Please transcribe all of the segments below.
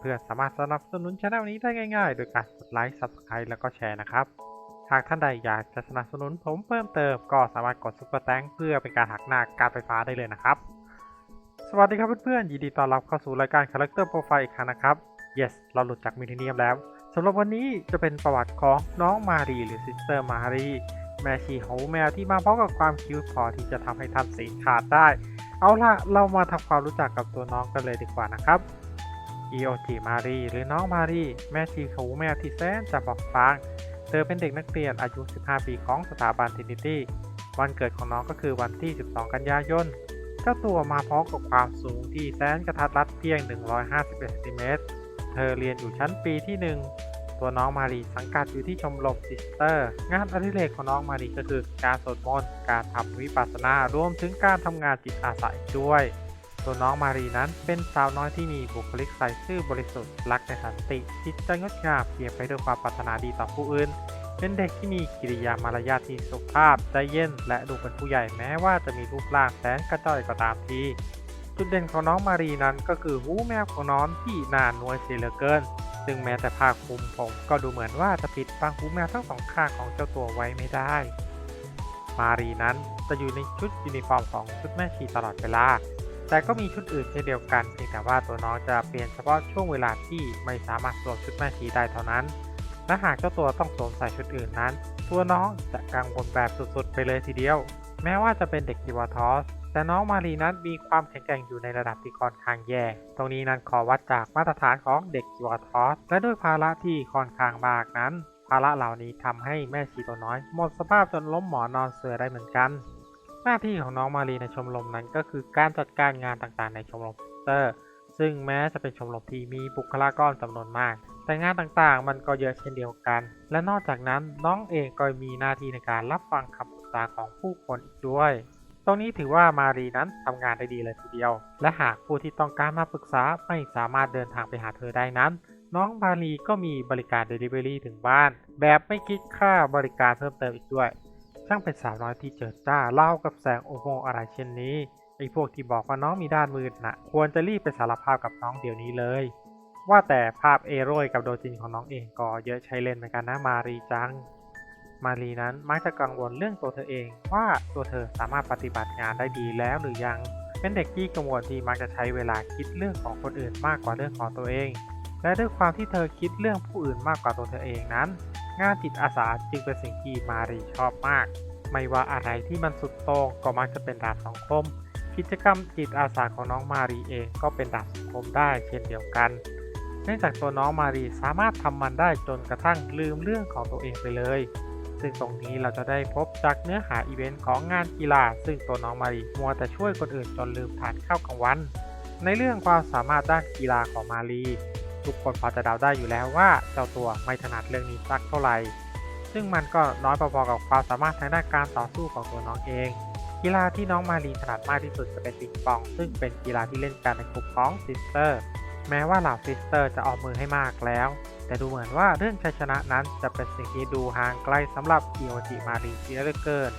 เพื่อนๆสามารถสนับสนุนช่องนี้ได้ง่ายๆ โดยการกดไลค์ Subscribe แล้วก็แชร์นะครับ หากท่านใดอยากจะสนับสนุนผมเพิ่มเติมก็สามารถกดซุปเปอร์แตงเพื่อเป็นการหักหน้าการไฟฟ้าได้เลยนะครับ สวัสดีครับเพื่อนๆ ยินดีต้อนรับเข้าสู่รายการ Character Profile อีกครั้งนะครับ yes เราหลุดจากมิเทเนียมแล้วสำหรับวันนี้จะเป็นประวัติของน้องมารีหรือซิสเตอร์มารีแม่ชีหูแมวที่มาพร้อมกับความคิ้วพอที่จะทำให้ท่านสีขาดได้ เอาล่ะเรามาทำความรู้จักกับตัวน้องกันเลยดีกว่านะครับ อีโอจิมารีหรือน้องมารีแม่ชีหูแมวที่แสนจะบอกฟางเธอเป็นเด็กนักเรียนอายุ 15 ปีของสถาบันทินิตี้วันเกิดของน้องก็คือวันที่ 12 กันยายนเจ้าตัวมาพร้อมกับความสูงที่แสนกระทัดรัดเพียง 151เซนติเมตรเธอเรียนอยู่ชั้นปีที่ 1 ตัวน้องมารีสังกัดอยู่ที่ชมรมซิสเตอร์ งานอดิเรกของน้องมารีก็คือการสวดมนต์การทำวิปัสสนารวมถึงการทำงานจิตอาสาอีกด้วย ตัวน้องมารีนั้นเป็นสาวน้อยที่มีบุคลิกใสซื่อบริสุทธิ์รักในสันติ จิตใจงดงามเปี่ยมไปด้วยความปรารถนาดีต่อผู้อื่น เป็นเด็กที่มีกิริยามารยาทที่สุภาพใจเย็น และดูเป็นผู้ใหญ่แม้ว่าจะมีรูปร่างแสนกระจ้อยก็ตามทีจุดเด่นของน้องมารีนั้นก็คือหูแมวของน้องที่หนานวยเสียเหลือเกิน ซึ่งแม้แต่ผ้าคลุมผมก็ดูเหมือนว่าจะปิดบังหูแมวทั้งสองข้างของเจ้าตัวไว้ไม่ได้ มารีนั้นจะอยู่ในชุดยูนิฟอร์มของชุดแม่ชีตลอดเวลา แต่ก็มีชุดอื่นเช่นเดียวกันเพียงแต่ว่าตัวน้องจะเปลี่ยนเฉพาะช่วงเวลาที่ไม่สามารถสวมชุดแม่ชีได้เท่านั้น และหากเจ้าตัวต้องสวมใส่ชุดอื่นนั้น ตัวน้องจะกังวลแบบสุดๆ ไปเลยทีเดียว แม้ว่าจะเป็นเด็กยูวาทอส แต่น้องมารีนั้นมีความแข็งแกร่งอยู่ในระดับที่ค่อนข้างแย่ ตรงนี้นั้นขอวัดจากมาตรฐานของเด็กยูวาทอส และด้วยภาระที่ค่อนข้างมากนั้น ภาระเหล่านี้ทำให้แม่ชีตัวน้อยหมดสภาพจนล้มหมอนนอนเสือได้เหมือนกัน หน้าที่ของน้องมารีในชมรมนั้นก็คือการจัดการงานต่างๆในชมรมเตอร์ ซึ่งแม้จะเป็นชมรมที่มีบุคลากรจำนวนมาก แต่งานต่างๆ มันก็เยอะเช่นเดียวกัน และนอกจากนั้นน้องเองก็มีหน้าที่ในการรับฟังคำปรึกษาของผู้คนอีกด้วย ตรงนี้ถือว่ามารีนั้นทำงานได้ดีเลยทีเดียว และหากผู้ที่ต้องการมาปรึกษาไม่สามารถเดินทางไปหาเธอได้นั้นน้องมารีก็มีบริการ Delivery ถึงบ้าน แบบไม่คิดค่าบริการเพิ่มเติมอีกด้วย ช่างเป็นสาวน้อยที่เจิดจ้าเล่ากับแสงโอโมอะไรเช่นนี้ไอ้พวกที่บอกว่าน้องมีด้านมืดน่ะ ควรจะรีบไปสารภาพกับน้องเดี๋ยวนี้เลย ว่าแต่ภาพเอโรยกับโดจินของน้องเองก็เยอะใช้เล่นเหมือนกันนะมารีจัง มารีนั้นมักจะกังวลเรื่องตัวเธอเองว่าตัวเธอสามารถปฏิบัติงานได้ดีแล้วหรือยัง เป็นเด็กที่กังวลที่มักจะใช้เวลาคิดเรื่องของคนอื่นมากกว่าเรื่องของตัวเอง และด้วยความที่เธอคิดเรื่องผู้อื่นมากกว่าตัวเธอเองนั้น งานจิตอาสาจึงเป็นสิ่งที่มารีชอบมาก ไม่ว่าอะไรที่มันสุดโต่งก็มักจะเป็นดาบสังคม กิจกรรมจิตอาสาของน้องมารีเองก็เป็นดาบสังคมได้เช่นเดียวกัน เนื่องจากตัวน้องมารีสามารถทำมันได้จนกระทั่งลืมเรื่องของตัวเองไปเลย ซึ่งตรงนี้เราจะได้พบจากเนื้อหาอีเวนต์ของงานกีฬา ซึ่งตัวน้องมารีมัวแต่ช่วยคนอื่นจนลืมทานข้าวกลางวัน ในเรื่องความสามารถด้านกีฬาของมารี ทุกคนพอจะเดาได้อยู่แล้วว่าเจ้าตัวไม่ถนัดเรื่องนี้สักเท่าไหร่ ซึ่งมันก็น้อยพอๆกับความสามารถทางด้านการต่อสู้ของตัวน้องเอง กีฬาที่น้องมารีถนัดมากที่สุดจะเป็นปิงปอง ซึ่งเป็นกีฬาที่เล่นกันในกลุ่มของซิสเตอร์ แม้ว่าเหล่าซิสเตอร์จะออกมือให้มากแล้ว แต่ดูเหมือนว่าเรื่องชัยชนะนั้นจะเป็นสิ่งที่ดูห่างไกลสำหรับกิโอจิมารีเสียเหลือเกิน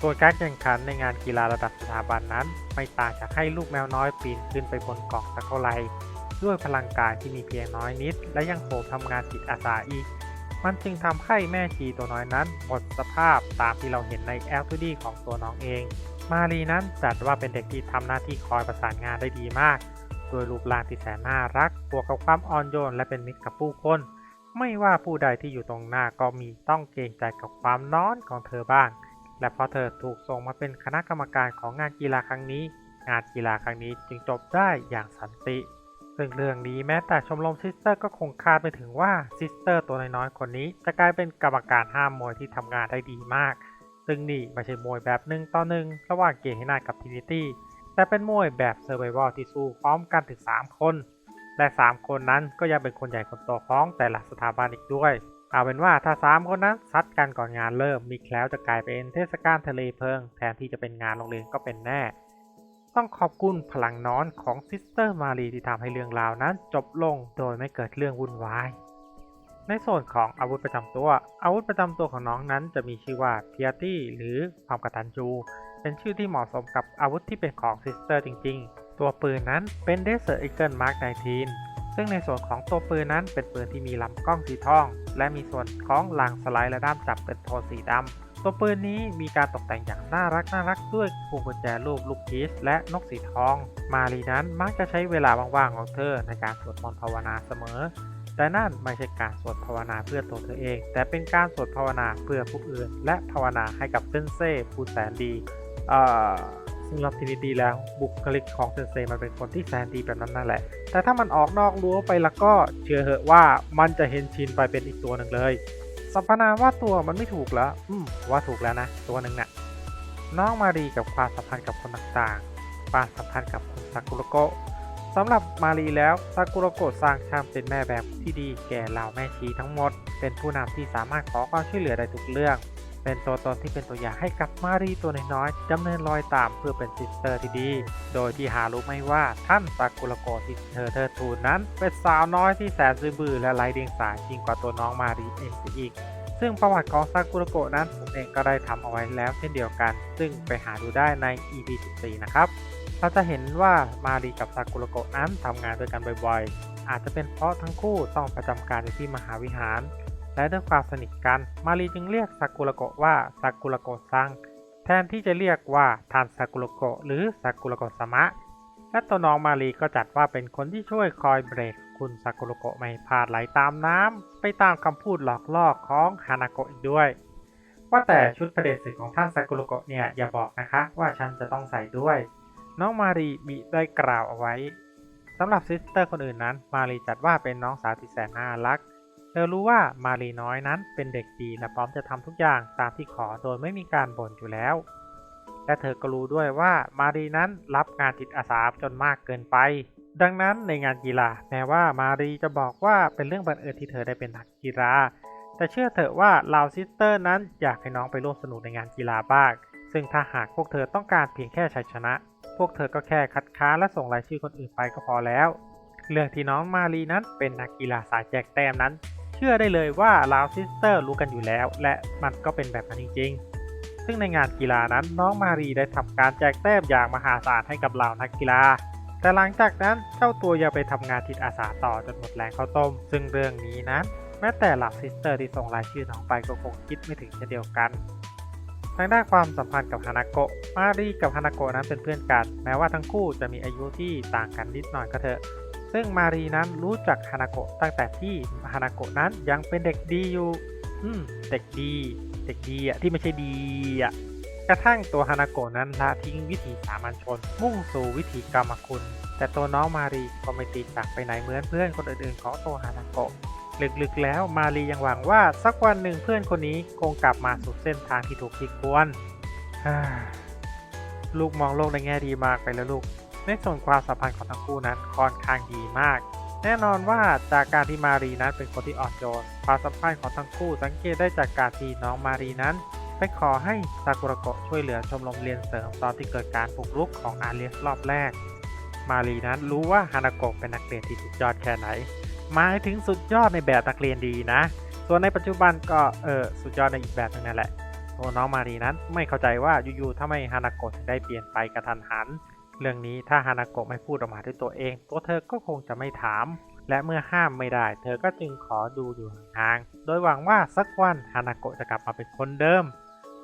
ส่วนการแข่งขันในงานกีฬาระดับสถาบันนั้น ไม่ต่างจากให้ลูกแมวน้อยปีนขึ้นไปบนกล่องสักเท่าไหร่ ด้วยพลังกายที่มีเพียงน้อยนิด และยังโผทำงานจิตอาสาอีก มันจึงทำให้แม่ชีตัวน้อยนั้นหมดสภาพตามที่เราเห็นในแอลทูดีของตัวน้องเอง มารีนั้นจัดว่าเป็นเด็กที่ทำหน้าที่คอยประสานงานได้ดีมาก โดยรูปร่างที่แสนน่ารักบวกกับความอ่อนโยนและเป็นมิตรกับผู้คนไม่ว่าผู้ใดที่อยู่ตรงหน้าก็มีต้องเกรงใจกับความน้อนของเธอบ้าง และพราะเธอถูกส่งมาเป็นคณะกรรมการของงานกีฬาครั้งนี้ งานกีฬาครั้งนี้จึงจบได้อย่างสันติ ซึ่งเรื่องนี้แม้แต่ชมรมซิสเตอร์ก็คงคาดไม่ถึงว่าซิสเตอร์ตัวน้อยๆคนนี้ จะกลายเป็นกรรมการห้ามมวยที่ทำงานได้ดีมาก ซึ่งนี่ไม่ใช่มวยแบบหนึ่งต่อหนึ่งระหว่างเกฮินากับทินิตี้แต่เป็นมวยแบบเซอร์ไ a วลที่สู้พร้อมกันถึง 3 คน และ 3 คนนั้นก็ยังเป็นคนใหญ่คนโตของแต่ละสถาบันอีกด้วยเอาเป็นว่าถ้า 3 คนนั้นซัดกันก่อนงานเริ่มมีแคล้วจะกลายเป็นเทศกาลทะเลเพลิง แทนที่จะเป็นงานโรงเรียนก็เป็นแน่ ต้องขอบคุณพลังน้อนของซิสเตอร์มารีที่ทำให้เรื่องราวนั้นจบลงโดยไม่เกิดเรื่องวุ่นวาย ในส่วนของอาวุธประจำตัว อาวุธประจำตัวของน้องนั้นจะมีชื่อว่าเพียตี้หรือความกระตัญญูเป็นชื่อที่เหมาะสมกับอาวุธที่เป็นของซิสเตอร์จริง ๆ ตัวปืนนั้นเป็น Desert Eagle Mark 19ซึ่งในส่วนของตัวปืนนั้นเป็นปืนที่มีลำกล้องสีทอง และมีส่วนของหลังสไลด์และด้ามจับเป็นโทนสีดำ ตัวปืนนี้มีการตกแต่งอย่างน่ารักน่ารักด้วยพวงกุญแจรูปลูกพีชและนกสีทอง มารีนั้นมักจะใช้เวลาว่างๆของเธอในการสวดมนต์ภาวนาเสมอ แต่นั่นไม่ใช่การสวดภาวนาเพื่อตัวเธอเอง แต่เป็นการสวดภาวนาเพื่อผู้อื่น และภาวนาให้กับเซนเซ่ผู้แสนดีเอ่อซึ่งรับทีนี้ดีแล้วบุคลิกของเซนเซ่มันเป็นคนที่แสนดีแบบนั้นนั่นแหละ แต่ถ้ามันออกนอกรั้วไปแล้วก็เชื่อเหอะว่ามันจะเห็นชินไปเป็นอีกตัวหนึ่งเลย สรรพนามว่าตัวมันไม่ถูกแล้ว อืม ว่าถูกแล้วนะ ตัวหนึ่งน่ะ น้องมารีกับความสัมพันธ์กับคนต่างๆความสัมพันธ์กับคุณซากุระโกะสำหรับมารีแล้วซากุระโกะสร้างชามเป็นแม่แบบที่ดีแก่เหล่าแม่ชีทั้งหมด เป็นผู้นำที่สามารถขอความช่วยเหลือได้ทุกเรื่อง เป็นตัวตนที่เป็นตัวอย่างให้กับมารีตัวน้อยๆดำเนินรอยตามเพื่อเป็นซิสเตอร์ที่ดี โดยที่หารู้ไม่ว่าท่านซากุระโกที่เธอเธอทูนนั้น เป็นสาวน้อยที่แสนซื่อบื้อและไร้เดียงสายิ่งกว่าตัวน้องมารีเองเสียอีก ซึ่งประวัติของซากุระโกะนั้นผมเองก็ได้ทำเอาไว้แล้วเช่นเดียวกัน ซึ่งไปหาดูได้ใน EP 14 นะครับ เราจะเห็นว่ามารีกับซากุระโกะนั้นทำงานด้วยกันบ่อยๆ อาจจะเป็นเพราะทั้งคู่ต้องประจำการอยู่ที่มหาวิหาร และด้วยความสนิทกัน มารีจึงเรียกซากุระโกะว่าซากุระโกะซัง แทนที่จะเรียกว่าทานซากุระโกะหรือซากุระโกะสมะ และตัวน้องมารีก็จัดว่าเป็นคนที่ช่วยคอยเบรกคุณซากุระโกะไม่พลาดไหลตามน้ำไปตามคำพูดหลอกล่อของฮานาโกะอีกด้วย ว่าแต่ชุดประเด็นศึกของท่านซากุระโกะเนี่ยอย่าบอกนะคะว่าฉันจะต้องใส่ด้วย น้องมารีมีได้กล่าวเอาไว้สำหรับซิสเตอร์คนอื่นนั้น มารีจัดว่าเป็นน้องสาวที่แสนน่ารัก เธอรู้ว่ามารีน้อยนั้นเป็นเด็กดีและพร้อมจะทำทุกอย่างตามที่ขอโดยไม่มีการบ่นอยู่แล้ว และเธอก็รู้ด้วยว่ามารีนั้นรับงานจิตอาสาจนมากเกินไป ดังนั้นในงานกีฬาแม้ว่ามารีจะบอกว่าเป็นเรื่องบังเอิญที่เธอได้เป็นนักกีฬาแต่เชื่อเถอะว่าเหล่าซิสเตอร์นั้นอยากให้น้องไปร่วมสนุกในงานกีฬาบ้างซึ่งถ้าหากพวกเธอต้องการเพียงแค่ชัยชนะ พวกเธอก็แค่คัดค้านและส่งรายชื่อคนอื่นไปก็พอแล้ว เรื่องที่น้องมารีนั้นเป็นนักกีฬาสายแจกแต้มนั้น ชื่อได้เลยว่าลาวซิสเตอร์รู้กันอยู่แล้ว และมันก็เป็นแบบนั้นจริงๆ ซึ่งในงานกีฬานั้นน้องมารีได้ทำการแจกแต้มอย่างมหาศาลให้กับเหล่านักกีฬา แต่หลังจากนั้นเจ้าตัวยังไปทำงานจิตอาสาต่อจนหมดแรงข้าวต้ม ซึ่งเรื่องนี้นั้นแม้แต่เหล่าซิสเตอร์ที่ส่งรายชื่อน้องไปก็คงคิดไม่ถึงเช่นเดียวกันทางด้านความสัมพันธ์กับฮานาโกะ มารีกับฮานาโกะนั้นเป็นเพื่อนกัน แม้ว่าทั้งคู่จะมีอายุที่ต่างกันนิดหน่อยก็เถอะ ซึ่งมารีนั้นรู้จักฮานาโกะตั้งแต่ที่ฮานาโกะนั้นยังเป็นเด็กดีอยู่อืมเด็กดี เด็กดีอะที่ไม่ใช่ดีอะกระทั่งตัวฮานาโกะนั้นละทิ้งวิถีสามัญชน มุ่งสู่วิถีกรรมคุณ แต่ตัวน้องมารีก็ไม่ตีจากไปไหนเหมือนเพื่อนคนอื่นๆของตัวฮานาโกะลึกๆแล้วมารียังหวังว่าสักวันหนึ่งเพื่อนคนนี้คงกลับมาสู่เส้นทางที่ถูกที่ควรฮ่าลูกมองโลกในแง่ดีมากไปแล้วลูก ในส่วนความสัมพันธ์ของทั้งคู่นั้นค่อนข้างดีมาก แน่นอนว่าจากการที่มารีนั้นเป็นคนที่อ่อนโยนความสัมพันธ์ของทั้งคู่สังเกตได้จากการที่น้องมารีนั้นไปขอให้ซากุระโกะช่วยเหลือชมรมเรียนเสริมตอนที่เกิดการบุกรุกของอาเลียสรอบแรก มารีนั้นรู้ว่าฮานาโกะเป็นนักเรียนที่สุดยอดแค่ไหนหมายถึงสุดยอดในแบบนักเรียนดีนะ ส่วนในปัจจุบันก็เออสุดยอดในอีกแบบหนึงนั่นแหละตัวน้องมารีนั้นไม่เข้าใจว่าอยู่ๆทำไมฮานาโกะได้เปลี่ยนไปกระทันหัน เรื่องนี้ถ้าฮานาโกะไม่พูดออกมาด้วยตัวเอง ตัวเธอก็คงจะไม่ถาม และเมื่อห้ามไม่ได้ เธอก็จึงขอดูอยู่ห่างๆโดยหวังว่าสักวันฮานาโกะจะกลับมาเป็นคนเดิม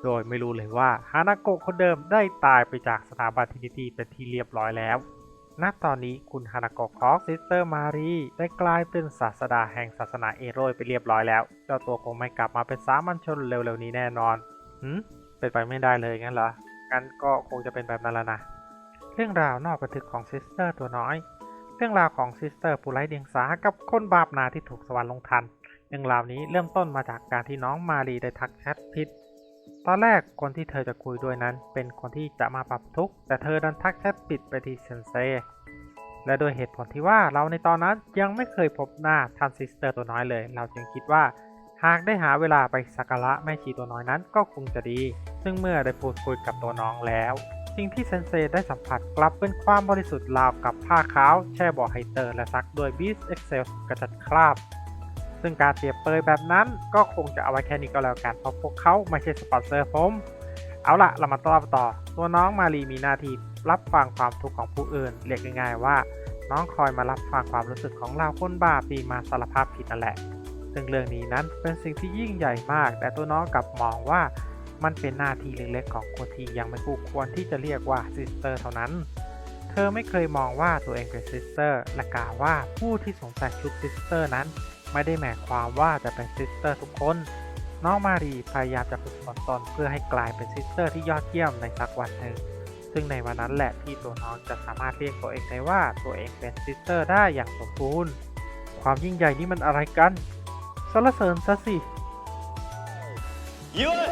โดยไม่รู้เลยว่าฮานาโกะคนเดิมได้ตายไปจากสถาบันทินิตีเป็นที่เรียบร้อยแล้วณตอนนี้คุณฮานาโกะของซิสเตอร์มารีได้กลายเป็นศาสดาแห่งศาสนาเอโรยไปเรียบร้อยแล้ว เจ้าตัวคงไม่กลับมาเป็นสามัญชนเร็วๆนี้แน่นอนหืมเป็นไปไม่ได้เลยงั้นเหรองั้นก็คงจะเป็นแบบนั้นแล้วนะ เรื่องราวนอกบันทึกของซิสเตอร์ตัวน้อย เรื่องราวของซิสเตอร์ผู้ไร้เดียงสากับคนบาปนาที่ถูกสวรรค์ลงทัน เรื่องราวนี้เริ่มต้นมาจากการที่น้องมารีได้ทักแชทผิดตอนแรกคนที่เธอจะคุยด้วยนั้น เป็นคนที่จะมาปรับทุกข์แต่เธอดันทักแชทปิดไปที่เซนเซและโดยเหตุผลที่ว่าเราในตอนนั้นยังไม่เคยพบหน้าทันซิสเตอร์ตัวน้อยเลย เราจึงคิดว่าหากได้หาเวลาไปสักการะแม่ชีตัวน้อยนั้นก็คงจะดี ซึ่งเมื่อได้พูดคุยกับตัวน้องแล้ว สิ่งที่เซนเซได้สัมผัสกลับเป็นความบริสุทธิ์ราวกับผ้าขาว แช่บ่อไฮเตอร์และซักด้วยบีสเอ็กเซลกระจัดคราบ ซึ่งการเปรียบเปรยแบบนั้นก็คงจะเอาไว้แค่นี้ก็แล้วกันเพราะพวกเขาไม่ใช่สปอนเซอร์ผม เอาละเรามาต่อต่อ ตัวน้องมารีมีหน้าที่รับฟังความทุกข์ของผู้อื่น เรียกง่ายๆว่า น้องคอยมารับฟังความรู้สึกของเราคนบาปที่มาสารภาพผิดนั่นแหละ ซึ่งเรื่องนี้นั้นเป็นสิ่งที่ยิ่งใหญ่มาก แต่ตัวน้องกลับมองว่า มันเป็นหน้าที่เล็กๆของคนที่ยังไม่คู่ควรที่จะเรียกว่าซิสเตอร์เท่านั้น เธอไม่เคยมองว่าตัวเองเป็นซิสเตอร์และกล่าวว่าผู้ที่สวมใส่ชุดซิสเตอร์นั้น ไม่ได้หมายความว่าจะเป็นซิสเตอร์ทุกคน น้องมารีพยายามจะฝึกฝนตนเพื่อให้กลายเป็นซิสเตอร์ที่ยอดเยี่ยมในสักวันหนึ่ง ซึ่งในวันนั้นแหละที่ตัวน้องจะสามารถเรียกตัวเองได้ว่าตัวเองเป็นซิสเตอร์ได้อย่างสมบูรณ์ ความยิ่งใหญ่นี่มันอะไรกันสรรเสริญซะสิยุด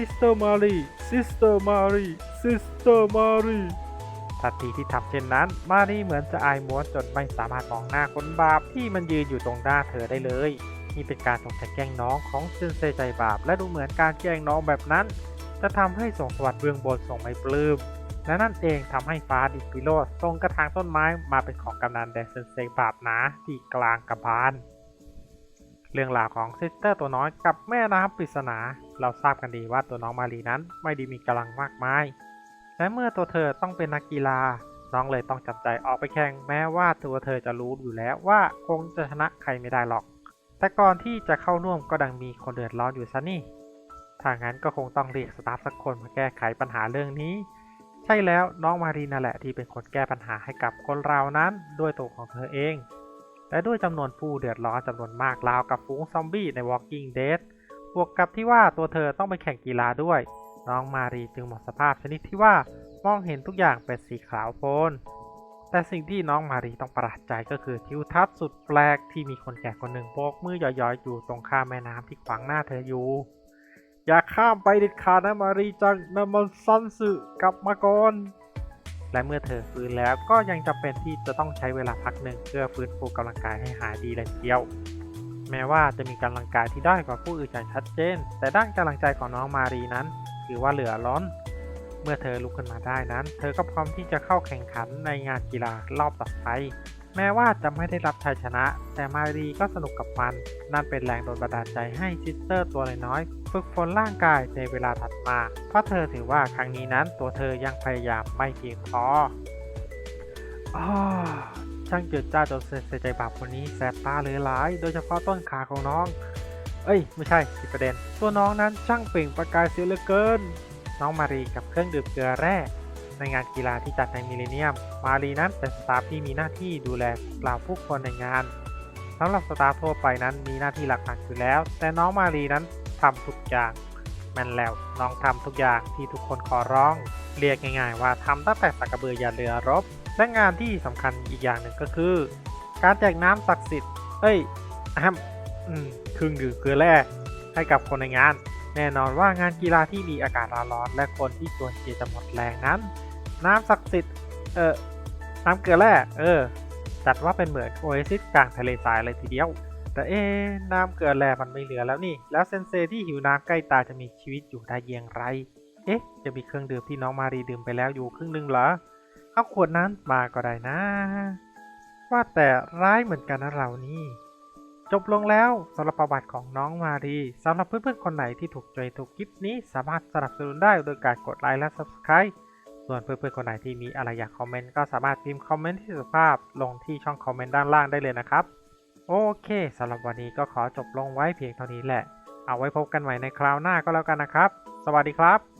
ซิสเตอร์มารีซิสเตอร์มารีซิสเตอร์มารีทันทีที่ทำเช่นนั้น มารีเหมือนจะอายม้วนจนไม่สามารถมองหน้าคนบาปที่มันยืนอยู่ตรงหน้าเธอได้เลยนี่เป็นการสงสัยแกล้งน้องของเซนเซใจบาป และดูเหมือนการแกล้งน้องแบบนั้น จะทำให้ส่งสวัสดิ์เบื้องบนส่งไม่ปลื้มและนั่นเองทำให้ฟ้าดิดพิโรธทรงกระถางต้นไม้มาเป็นของกำนันแดนเซนเซบาปหนาที่กลางกระบาลเรื่องราวของซิสเตอร์ตัวน้อยกับแม่น้ำปริศนา เราทราบกันดีว่าตัวน้องมารีนั้นไม่ได้มีกำลังมากมาย และเมื่อตัวเธอต้องเป็นนักกีฬา น้องเลยต้องจับใจออกไปแข่งแม้ว่าตัวเธอจะรู้อยู่แล้วว่าคงจะชนะใครไม่ได้หรอก แต่ก่อนที่จะเข้าร่วมก็ดังมีคนเดือดร้อนอยู่ซะนี่ ถ้างั้นก็คงต้องเรียกสตาฟสักคนมาแก้ไขปัญหาเรื่องนี้ ใช่แล้วน้องมารีนั่นแหละที่เป็นคนแก้ปัญหาให้กับคนเรานั้นด้วยตัวของเธอเองและด้วยจำนวนผู้เดือดร้อนจำนวนมากราวกับฝูงซอมบี้ใน Walking Dead บวกกับที่ว่าตัวเธอต้องไปแข่งกีฬาด้วย น้องมารีจึงหมดสภาพชนิดที่ว่ามองเห็นทุกอย่างเป็นสีขาวโพลนแต่สิ่งที่น้องมารีต้องประหลาดใจก็คือทิวทัศน์สุดแปลกที่มีคนแก่คนหนึ่งโบกมือย้อยๆอยู่ตรงข้ามแม่น้ำที่ขวางหน้าเธออยู่ อย่าข้ามไปเด็ดขาดนะมารีจังนมันซันสึกลับมาก่อนและเมื่อเธอฟื้นแล้วก็ยังจำเป็นที่จะต้องใช้เวลาพักหนึ่งเพื่อฟื้นฟูกำลังกายให้หายดีเลยทีเดียว แม้ว่าจะมีกำลังกายที่ด้อยกว่าผู้อื่นอย่างชัดเจน แต่ด้านกำลังใจของน้องมารีนั้น ถือว่าเหลือล้น เมื่อเธอลุกขึ้นมาได้นั้น เธอก็พร้อมที่จะเข้าแข่งขันในงานกีฬารอบต่อไป แม้ว่าจะไม่ได้รับชัยชนะ แต่มารีก็สนุกกับมัน นั่นเป็นแรงโดนบันดาลใจให้ซิสเตอร์ตัวน้อยฝึกฝนร่างกายในเวลาถัดมา เพราะเธอถือว่าครั้งนี้นั้นตัวเธอยังพยายามไม่เพียงพออ้อ ช่างเจิดจ้าจนเสียใจบาปคนนี้แสบตาเหลยหลาย โดยเฉพาะต้นขาของน้อง เอ้ย ไม่ใช่ผิดประเด็น ตัวน้องนั้นช่างเปล่งประกายเสียเหลือเกิน น้องมารีกับเครื่องดื่มเกลือแร่ในงานกีฬาที่จัดในมิเลเนียม มารีนั้นเป็นสตาฟที่มีหน้าที่ดูแลเหล่าผู้คนในงานสำหรับสตาฟทั่วไปนั้นมีหน้าที่หลักๆอยู่แล้ว แต่น้องมารีนั้นทำทุกอย่างแมันแล้วน้องทำทุกอย่างที่ทุกคนขอร้อง เรียกง่ายๆว่าทำตั้งแต่สักกระเบือยันเรือรบ และงานที่สำคัญอีกอย่างหนึ่งก็คือ การแจกน้ำศักดิ์สิทธิ์ เอ้ยอะฮัมอืมครื่องดื่มเกลือแร่ให้กับคนในงาน แน่นอนว่างานกีฬาที่มีอากาศร้อนและคนที่ส่วนเกจะหมดแรงนั้น น้ำศักดิ์สิทธิ์ เออน้ำเกลือแร่ เออ จัดว่าเป็นเหมือนโอเอซิสกลางทะเลทรายเลยทีเดียว แต่เอ๊น้ำเกลือแร่มันไม่เหลือแล้วนี่ แล้วเซนเซที่หิวน้ำใกล้ตายจะมีชีวิตอยู่ได้อย่างไร เอ๊ะ จะมีเครื่องดื่มที่น้องมารีดื่มไปแล้วอยู่ครึ่งหนึงเหรอ เอาขวดนั้นมาก็ได้นะ ว่าแต่ร้ายเหมือนกันนะเรานี่ จบลงแล้วสำหรับประวัติของน้องมารีสำหรับเพื่อนๆคนไหนที่ถูกใจถูกคลิปนี้สามารถสนับสนุนได้โดยการกดไลค์และ Subscribe ส่วนเพื่อนๆคนไหนที่มีอะไรอยากคอมเมนต์ก็สามารถพิมพ์คอมเมนต์ที่สุภาพลงที่ช่องคอมเมนต์ด้านล่างได้เลยนะครับ โอเคสำหรับวันนี้ก็ขอจบลงไว้เพียงเท่านี้แหละ เอาไว้พบกันใหม่ในคราวหน้าก็แล้วกันนะครับ สวัสดีครับ